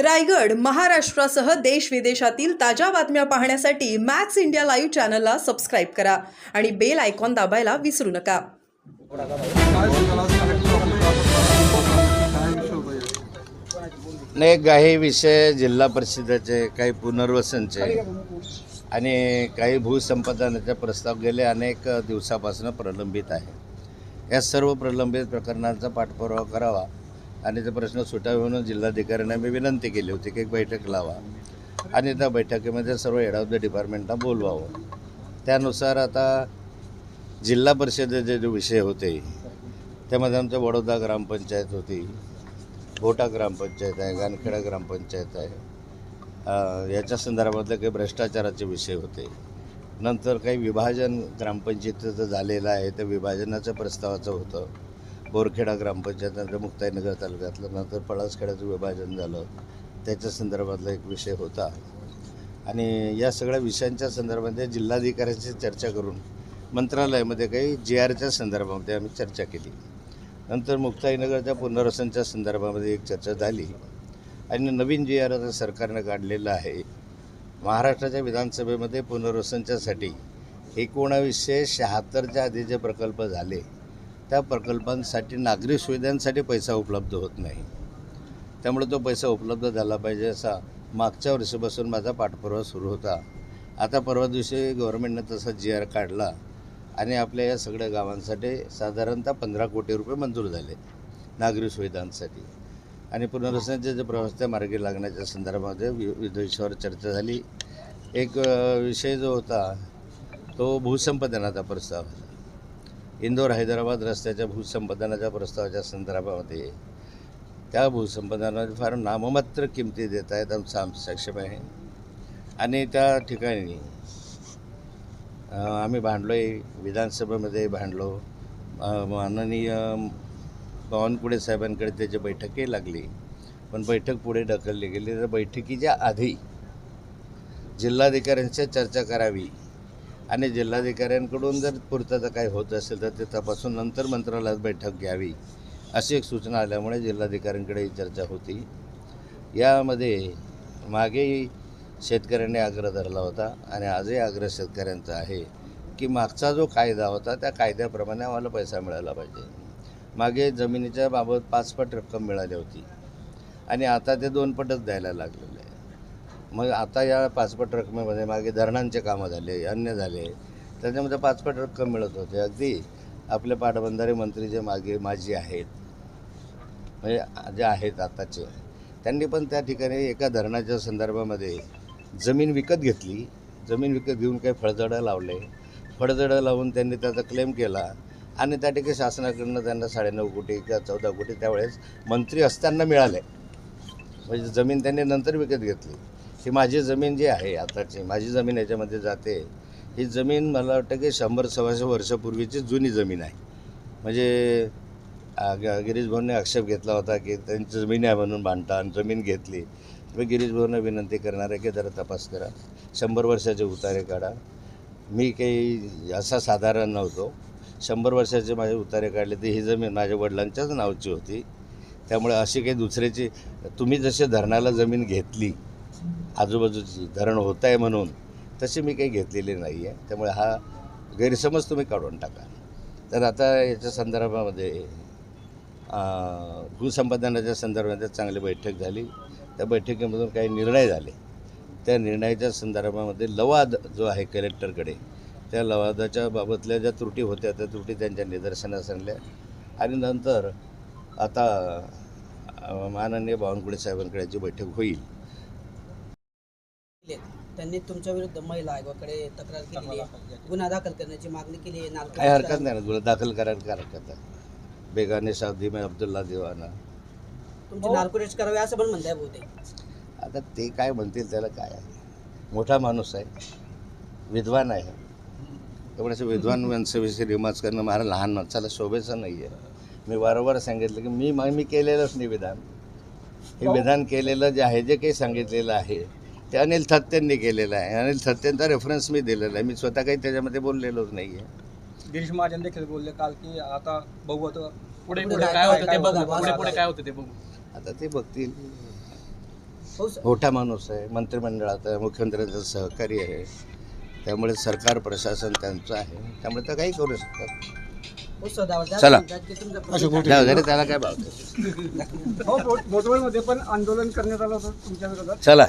रायगड महाराष्ट्रासह देश विदेशातील ताज्या बातम्या पाहण्यासाठी मॅक्स इंडिया लाईव्ह चॅनलला सबस्क्राईब करा आणि बेल आयकॉन दाबायला विसरू नका. विषय नाही काही विषय जिल्हा परिषदेचे काही पुनर्वसनचे आणि काही भूसंपादनाचे प्रस्ताव गेले अनेक दिवसापासून प्रलंबित आहे. या सर्व प्रलंबित प्रकरणांचा पाठपुरावा करावा. आणि ते प्रश्न सुटावे म्हणून जिल्हाधिकाऱ्यांना मी विनंती केली होती की एक बैठक लावा. आणि त्या बैठकीमध्ये सर्व हेड ऑफ द डिपार्टमेंटला बोलवावं. त्यानुसार आता जिल्हा परिषदेचे जे विषय होते त्यामध्ये आमच्या वडोदा ग्रामपंचायत होती भोटा ग्रामपंचायत आहे गानखेडा ग्रामपंचायत आहे. याच्या संदर्भातले काही भ्रष्टाचाराचे विषय होते. नंतर काही विभाजन ग्रामपंचायतीचं झालेलं आहे त्या विभाजनाच्या प्रस्तावाचं होतं. बोरखेडा ग्रामपंचायत नंतर मुक्ताईनगर तालुक्यातलं नंतर पळासखेड्याचं विभाजन झालं. त्याच्या संदर्भातला एक विषय होता. आणि या सगळ्या विषयांच्या संदर्भामध्ये जिल्हाधिकाऱ्यांशी चर्चा करून मंत्रालयामध्ये काही जी आरच्या संदर्भामध्ये आम्ही चर्चा केली. नंतर मुक्ताईनगरच्या पुनर्वसनच्या संदर्भामध्ये एक चर्चा झाली. आणि नवीन जी आर आता सरकारनं काढलेलं आहे. महाराष्ट्राच्या विधानसभेमध्ये पुनर्वसनच्यासाठी एकोणावीसशे शहात्तरच्या आधी जे प्रकल्प झाले. त्या प्रकल्पांसाठी नागरी सुविधांसाठी पैसा उपलब्ध होत नाही. त्यामुळे तो पैसा उपलब्ध झाला पाहिजे असा मागच्या वर्षीपासून माझा पाठपुरावा सुरू होता. आता परवा दिवशी गव्हर्नमेंटनं तसा जी आर काढला आणि आपल्या या सगळ्या गावांसाठी साधारणतः पंधरा कोटी रुपये मंजूर झाले नागरी सुविधांसाठी. आणि पुनर्वसनाचे जे प्रवास त्या मार्गी लागण्याच्या संदर्भामध्ये वि- विविध चर्चा झाली. एक विषय जो होता तो भूसंपादनाचा प्रस्ताव होता इंदोर हैदराबाद रस्त्याच्या भूसंपादनाच्या प्रस्तावाच्या संदर्भामध्ये. त्या भूसंपादनाला फार नाममात्र किमती देत आहेत आमचं आमचं सक्षम आहे. आणि त्या ठिकाणी आम्ही भांडलो आहे विधानसभेमध्ये भांडलो. माननीय बावनकुळे साहेबांकडे त्याची बैठकही लागली पण बैठक पुढे ढकलली गेली. तर बैठकीच्या आधी जिल्हाधिकाऱ्यांशी चर्चा करावी आणि जिल्हाधिकाऱ्यांकडून जर पूर्तता काही होत असेल तर ते तपासून नंतर मंत्रालयात बैठक घ्यावी अशी एक सूचना आल्यामुळे जिल्हाधिकाऱ्यांकडे ही चर्चा होती. यामध्ये मागेही शेतकऱ्यांनी आग्रह धरला होता आणि आजही आग्रह शेतकऱ्यांचा आहे की मागचा जो कायदा होता त्या कायद्याप्रमाणे आम्हाला पैसा मिळाला पाहिजे. मागे जमिनीच्या बाबत पाचपट रक्कम मिळाली होती आणि आता ते दोनपटच द्यायला लागलेलं मग आता या पाचपट रकमेमध्ये मागे धरणांचे कामं झाले अन्य झाले. त्याच्यामध्ये पाचपट रक्कम मिळत होते. अगदी आपले पाटबंधारे मंत्री जे मागे माजी आहेत म्हणजे जे आहेत आताचे त्यांनी पण त्या ठिकाणी एका धरणाच्या संदर्भामध्ये जमीन विकत घेतली. जमीन विकत घेऊन काही फळझडं लावले. फळझडं लावून त्यांनी त्याचा क्लेम केला. आणि त्या ठिकाणी शासनाकडनं त्यांना साडेनऊ कोटी किंवा चौदा कोटी त्यावेळेस मंत्री असताना मिळाले. म्हणजे जमीन त्यांनी नंतर विकत घेतली. ही माझी जमीन जी आहे आताची माझी जमीन याच्यामध्ये जाते. ही जमीन मला वाटतं की शंभर सव्वाशे वर्षापूर्वीची जुनी जमीन आहे. म्हणजे गिरीश भाऊने आक्षेप घेतला होता की त्यांची जमीन आहे म्हणून बांधता आणि जमीन घेतली. मी गिरीश भाऊंना विनंती करणार आहे की जरा तपास करा. शंभर वर्षाचे उतारे काढा. मी काही असा साधारण नव्हतो. शंभर वर्षाचे माझे उतारे काढले तर ही जमीन माझ्या वडिलांच्याच नावची होती. त्यामुळे अशी काही दुसऱ्याची तुम्ही जसे धरणाला जमीन घेतली आजूबाजूची धरण होत आहे म्हणून तशी मी काही घेतलेली नाही आहे त्यामुळे हा गैरसमज तुम्ही काढून टाका. तर आता याच्या संदर्भामध्ये भूसंपादनाच्या संदर्भामध्ये चांगली बैठक झाली. त्या बैठकीमधून काही निर्णय झाले. त्या निर्णयाच्या संदर्भामध्ये लवाद जो आहे कलेक्टरकडे त्या लवादाच्या बाबतल्या ज्या त्रुटी होत्या त्या त्रुटी त्यांच्या निदर्शनास आणल्या. आणि नंतर आता माननीय बावनकुळे साहेबांकडे याची बैठक होईल त्यांनी तुमच्या विरुद्ध महिला आयोगाकडे तक्रार आहे. गुन्हा दाखल करण्याची मागणी केली आहे. काय हरकत नाही ना गुन्हा दाखल करायला काय हरकत आहे? बेगाने शादी में अब्दुल्ला दिवाना. तुमची नार्कोरेट करावी असं पण म्हणताय बहुतेक. आता ते काय म्हणतील त्याला काय आहे? मोठा माणूस आहे. विद्वान आहे. त्यामुळे असं विद्वान माणसाविषयी रिमाज करणं मला लहान माणसाला शोभेचं नाही आहे मी वारंवार सांगितलं की मी मी केलेलंच नाही विधान हे. विधान केलेलं जे आहे जे काही सांगितलेलं आहे ते अनिल थत्तेंनी केलेलं आहे. अनिल थत्तेंचा रेफरन्स मी दिलेला आहे. मी स्वतः काही त्याच्यामध्ये बोललेलोच नाही आहे गिरीश महाजन देखील बोलले काल की आता बघू आता पुढे पुढे पुढे काय होतं ते बघू? पुढे पुढे काय होतं ते बघू. आता ते बघतील. हो मोठा माणूस आहे. मंत्रिमंडळात आहे मुख्यमंत्र्यांचं सहकारी आहे. त्यामुळे सरकार प्रशासन त्यांचं आहे. त्यामुळे ते काही करू शकतात. हो चला. जाऊ दे रे, त्याला काय भाव हो? मोटवळमध्ये पण आंदोलन करण्यात आलं होतं तुमच्या चला।